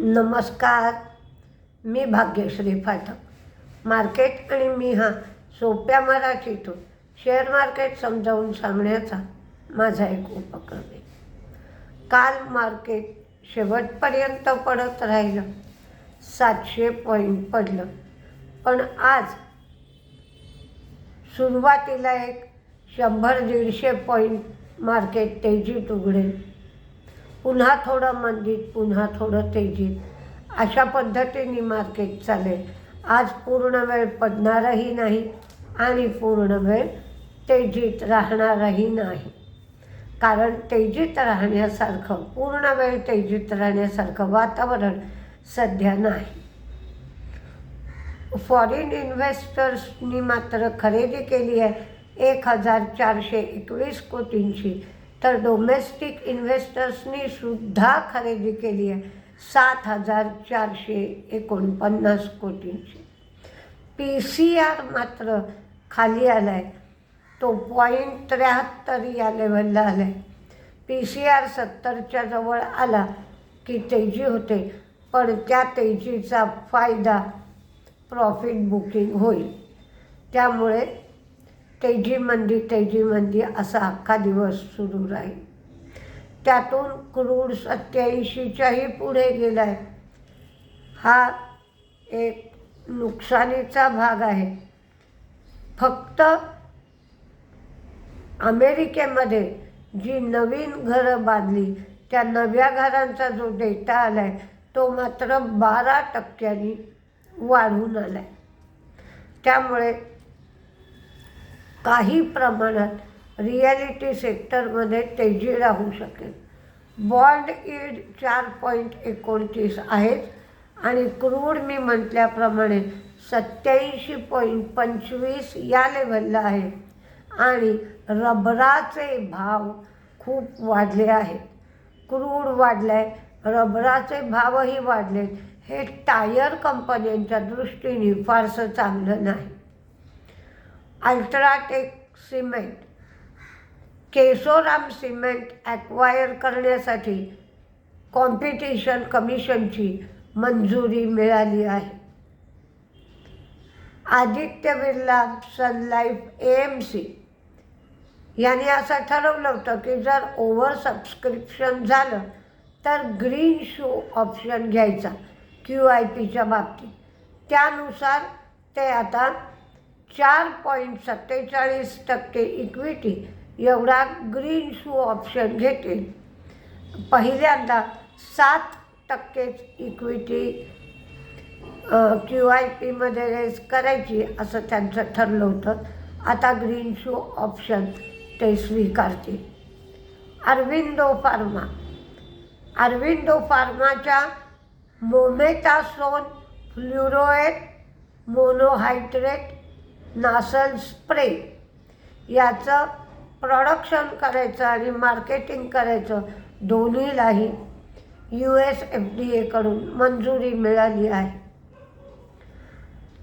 नमस्कार. मी भाग्यश्री फाटक मार्केट आणि मी हा सोप्या मराठीतून शेअर मार्केट समजावून सांगण्याचा माझा एक उपक्रम आहे. काल मार्केट शेवटपर्यंत पडत राहिलं. सातशे पॉईंट पडलं. पण आज सुरुवातीला एक शंभर दीडशे पॉईंट मार्केट तेजीत उघडेल. पुन्हा थोडं मंदीत पुन्हा थोडं तेजीत. अशा पद्धतीने मार्केट चालेल. आज पूर्ण वेळ पडणारही नाही आणि पूर्ण वेळ तेजीत राहणारही नाही. कारण तेजीत राहण्यासारखं पूर्ण वेळ तेजीत राहण्यासारखं वातावरण सध्या नाही. फॉरेन इन्व्हेस्टर्सनी मात्र खरेदी केली आहे. एक हजार चारशे एकवीस कोटींची. तर डोमेस्टिक इन्व्हेस्टर्सनी सुद्धा खरेदी केली आहे. सात हजार चारशे एकोणपन्नास कोटींची. पी सी आर मात्र खाली आला आहे तो पॉईंट त्र्याहत्तर या लेवलला आला आहे पी सी आर सत्तरच्या जवळ आला की तेजी होते पण त्या तेजीचा फायदा प्रॉफिट बुकिंग होईल. त्यामुळे तेजी मंदी तेजी मंदी असा अख्खा दिवस सुरू राहील. त्यातून क्रूड सत्याऐंशीच्याही पुढे गेला आहे हा एक नुकसानीचा भाग आहे. फक्त अमेरिकेमध्ये जी नवीन घरं बांधली त्या नव्या घरांचा जो डेटा आला आहे तो मात्र बारा टक्क्यांनी वाढून आला आहे त्यामुळे काही प्रमाणात रिॲलिटी सेक्टरमध्ये तेजी राहू शकेल. बॉन्ड ईड चार पॉईंट एकोणतीस आहेत आणि क्रूड मी म्हटल्याप्रमाणे सत्याऐंशी पॉईंट पंचवीस या लेवलला आहे आणि रबराचे भाव खूप वाढले आहेत. क्रूड वाढलं आहे रबराचे भावही वाढले हे टायर कंपन्यांच्या दृष्टीने फारसं चांगलं नाही. UltraTech cement. Kesoram cement acquire करण्यासाठी कॉम्पिटिशन कमिशनची मंजुरी मिळाली आहे. Aditya Birla Sun Life A M C यांनी असं ठरवलं होतं की जर ओव्हर सबस्क्रिप्शन झालं तर ग्रीन शो ऑप्शन घ्यायचा क्यू आय पीच्या बाबतीत. त्यानुसार ते आता चार पॉईंट सत्तेचाळीस टक्के इक्विटी एवढा ग्रीन शू ऑप्शन घेतील पहिल्यांदा सात टक्केच इक्विटी क्यू आय पीमध्ये रेस करायची असं त्यांचं ठरलं होतं. आता ग्रीन शू ऑप्शन ते स्वीकारतील Aurobindo pharma. Aurobindo फार्माच्या mometasone furoate monohydrate nasal spray याचं प्रोडक्शन करायचं आणि मार्केटिंग करायचं दोन्हीलाही यू एस एफ डी एकडून मंजुरी मिळाली आहे.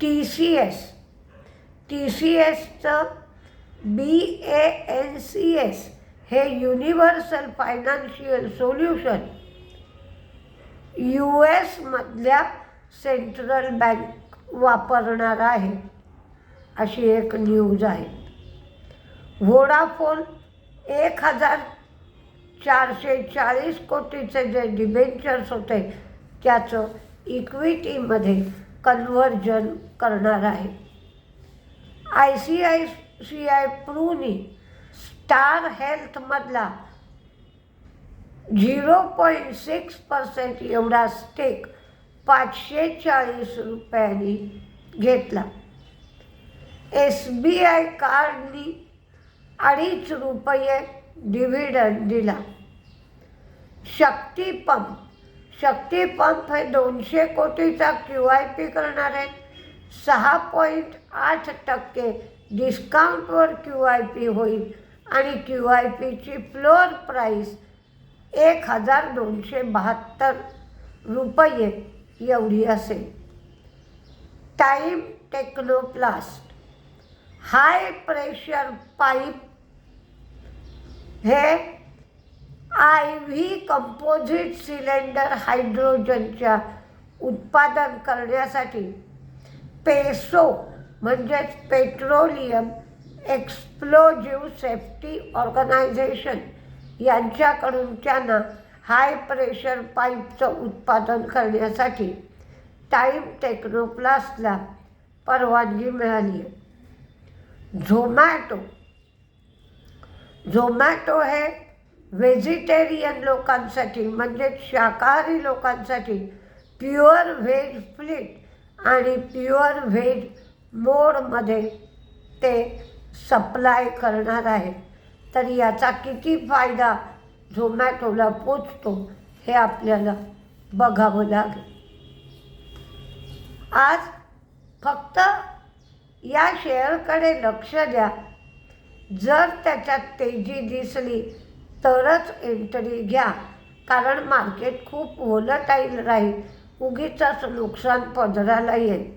T C S T C एसचं B A N C S हे युनिव्हर्सल फायनान्शियल सोल्युशन यू एसमधल्या सेंट्रल बँक वापरणार आहे. अशी एक न्यूज आहे. व्होडाफोन एक हजार चारशे चाळीस कोटीचे जे डिबेंचर्स होते त्याचं इक्विटीमध्ये कन्व्हर्जन करणार आहे. I C I C I प्रूनी star हेल्थमधला झिरो पॉईंट सिक्स पर्सेंट एवढा स्टेक पाचशे चाळीस रुपयांनी घेतला. एस बी आय कार्डनी अडीच रुपये डिव्हिडंड दिला. शक्ती पंप. शक्ती पंप हे दोनशे कोटीचा क्यू आय पी करणार आहेत सहा पॉईंट आठ टक्के डिस्काउंटवर क्यू आय पी होईल आणि क्यू आय पीची फ्लोअर प्राईस एक हजार दोनशे बहात्तर रुपये एवढी असेल. Time Technoplast. High pressure pipe. हे आय व्ही कंपोजिट सिलेंडर हायड्रोजनच्या उत्पादन करण्यासाठी पेसो म्हणजेच पेट्रोलियम एक्सप्लोजिव्ह सेफ्टी ऑर्गनायझेशन यांच्याकडून त्यांना हाय प्रेशर पाईपचं उत्पादन करण्यासाठी टाईम टेक्नोप्लास्टला परवानगी मिळाली आहे. झोमॅटो. झोमॅटो हे व्हेजिटेरियन लोकांसाठी म्हणजे शाकाहारी लोकांसाठी प्युअर व्हेज प्लेट आणि प्युअर व्हेज मोडमध्ये ते सप्लाय करणार आहे. तर याचा किती फायदा झोमॅटोला पोचतो हे आपल्याला बघावं लागेल. आज फक्त या शेअरकडे लक्ष द्या. जर त्याच्यात तेजी दिसली तरच एंट्री घ्या. कारण मार्केट खूप वोलटाईल राहील. उगीचंच नुकसान पदराला येईल.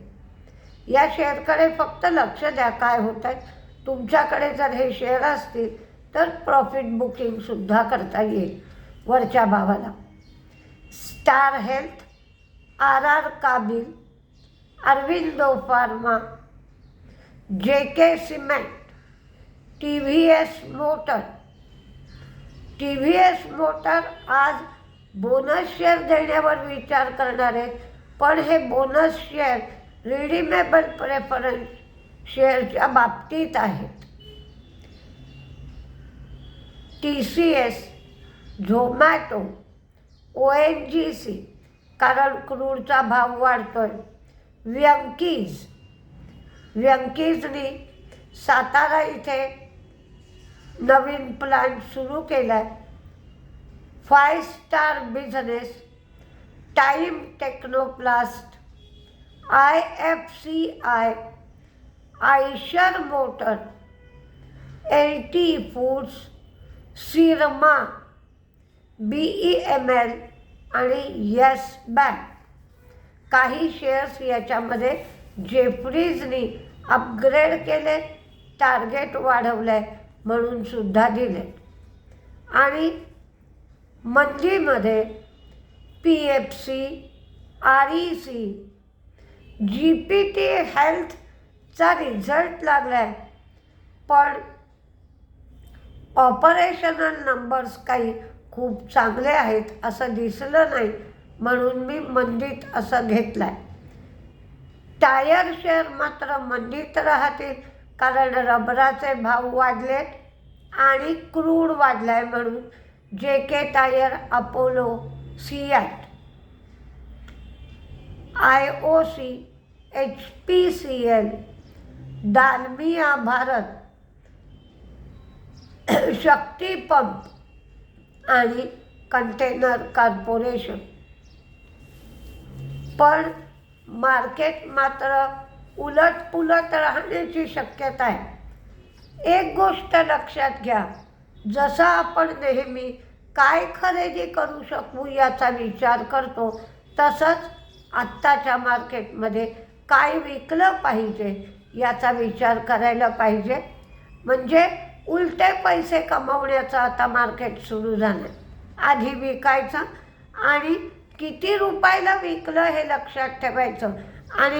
या शेअरकडे फक्त लक्ष द्या काय होत आहे तुमच्याकडे जर हे शेअर असतील तर प्रॉफिट बुकिंगसुद्धा करता येईल. वरच्या भावाला. स्टार हेल्थ आर आर काबिल Aurobindo pharma J K cement T V S motor T V S motor आज बोनस शेअर देण्यावर विचार करणार आहेत. पण हे बोनस शेअर रिडीमेबल प्रेफरन्स शेअरच्या बाबतीत आहेत. T C S Zomato O N G C कारण क्रूडचा भाव वाढतोय. व्यंकीज व्यंकीजनी सातारा इथे नवीन प्लांट सुरू केला आहे five star business Time Technoplast I F C I Eicher motor L T foods Syrma B E M L आणि येस बँक काही शेअर्स याच्यामध्ये जेफ्रीजनी अपग्रेड केले टार्गेट वाढवलं आहे म्हणून सुद्धा दिले. आणि मंदीमध्ये P F C R E C G P T हेल्थचा result लागला आहे पण ऑपरेशनल नंबर्स काही खूप चांगले आहेत असं दिसलं नाही म्हणून मी मंदीत असं घेतलं आहे टायर शेअर मात्र मंदीत राहतील कारण रबराचे भाव वाढलेत आणि क्रूड वाढला आहे म्हणून J K tyre Apollo CEAT I O C H P C L Dalmia Bharat Shakti pump आणि कंटेनर कॉर्पोरेशन. पण मार्केट मात्र उलट पुलट राहण्याची शक्यता आहे. एक गोष्ट लक्षात घ्या जसं आपण नेहमी काय खरेदी करू शकू याचा विचार करतो तसंच आत्ताच्या मार्केटमध्ये काय विकलं पाहिजे याचा विचार करायला पाहिजे. म्हणजे उलटे पैसे कमवण्याचं आता मार्केट सुरू झालं आधी विकायचं आणि किती रुपयाला विकलं हे लक्षात ठेवायचं? आणि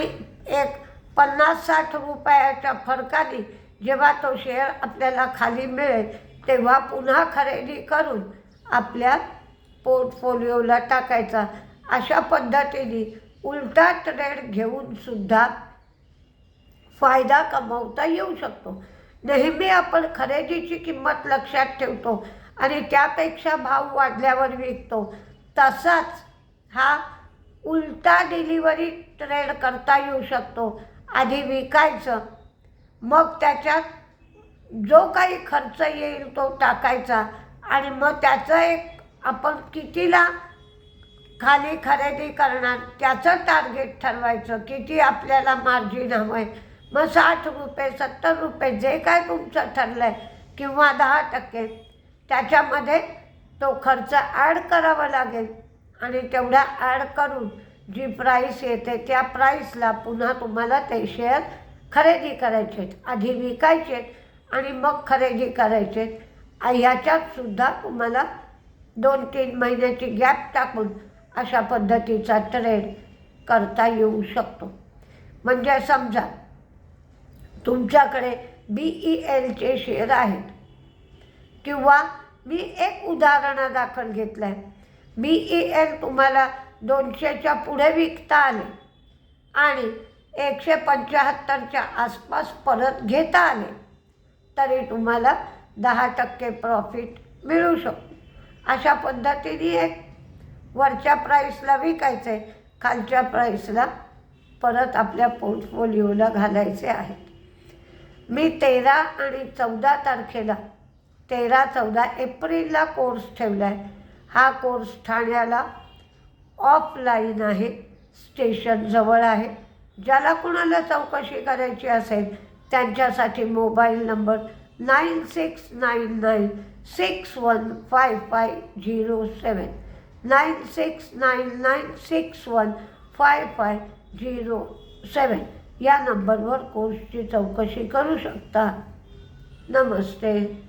एक पन्नास साठ रुपयाच्या फरकाने जेव्हा तो शेअर आपल्याला खाली मिळेल तेव्हा पुन्हा खरेदी करून आपल्या पोर्टफोलिओला टाकायचा. अशा पद्धतीने उलटा ट्रेड घेऊन सुद्धा फायदा कमवता येऊ शकतो. नेहमी आपण खरेदीची किंमत लक्षात ठेवतो आणि त्यापेक्षा भाव वाढल्यावर विकतो. तसाच हा उलटा डिलिव्हरी ट्रेड करता येऊ शकतो. आधी विकायचं मग त्याच्यात जो काही खर्च येईल तो टाकायचा आणि मग त्याचं एक आपण कितीला खाली खरेदी करणार त्याचं टार्गेट ठरवायचं. किती आपल्याला मार्जिन हवं आहे मग साठ रुपये सत्तर रुपये जे काय तुमचं ठरलं आहे किंवा दहा टक्के त्याच्यामध्ये तो खर्च ॲड करावा लागेल. आणि तेवढ्या ॲड करून जी प्राईस येते त्या प्राईसला पुन्हा तुम्हाला ते शेअर खरेदी करायचे आहेत. आधी विकायचे आहेत आणि मग खरेदी करायचे आहेत. ह्याच्यात सुद्धा तुम्हाला दोन तीन महिन्याची गॅप टाकून अशा पद्धतीचा ट्रेड करता येऊ शकतो. म्हणजे समजा तुमच्याकडे बी ई एलचे शेअर आहेत. किंवा मी एक उदाहरणा दाखल घेतलं आहे बी ई एल तुम्हाला दोनशेच्या पुढे विकता आले. आणि एकशे पंच्याहत्तरच्या आसपास परत घेता आले. तरी तुम्हाला दहा टक्के प्रॉफिट मिळू शकतो. अशा पद्धतीने एक वरच्या प्राईसला विकायचं आहे खालच्या प्राईसला परत आपल्या पोर्टफोलिओला घालायचे आहेत. मी तेरा आणि चौदा तारखेला तेरा चौदा एप्रिलला कोर्स ठेवला आहे हा कोर्स ठाण्याला ऑफलाईन आहे. स्टेशनजवळ आहे. ज्याला कुणाला चौकशी करायची असेल त्यांच्यासाठी mobile number nine six nine nine six one five five zero seven nine six nine nine six one five five zero seven या नंबरवर कोर्सची चौकशी करू शकता. नमस्ते.